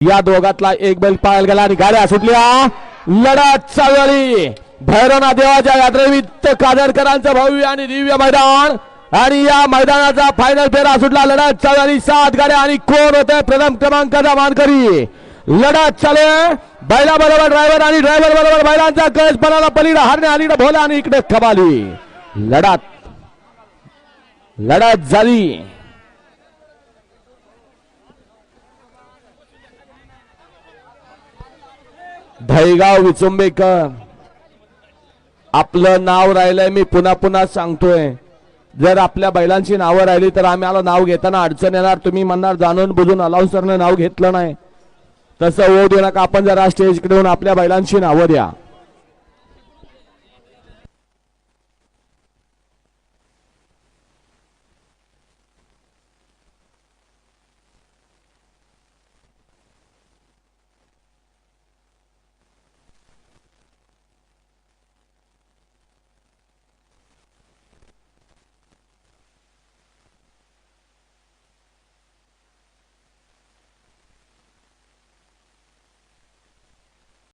या दोघातला एक बैल पाहायला गेला आणि गाड्या सुटल्या. लढत चालली भैरवना देवाच्या यात्रेनिमित्त कादरकरांचं भव्य आणि दिव्य मैदान. आणि या मैदानाचा फायनल फेरा सुटला. लढत चालली सात गाड्या आणि कोण होते? प्रथम क्रमांकाचा मानकरी. लढत चालू. बैला बैलाबरोबर ड्रायव्हर आणि ड्रायव्हर बरोबर बैलांचा कळस पणाला पलीकडे हारणे अलीकडे भोला आणि इकडे खबाली. लढत. लढत झाली. धैगाव विचुंबेकर. आपलं नाव राहिलंय मी पुन्हा पुन्हा सांगतोय. जर आपल्या बैलांची नावं राहिली तर आम्हाला नाव घेताना अडचण येणार. तुम्ही म्हणणार जाणून बुजून अलाउन्सरनं नाव घेतलं नाही. तसं होऊ देऊ नका आपण जरा स्टेजकडे येऊन आपल्या बैलांची नावं द्या.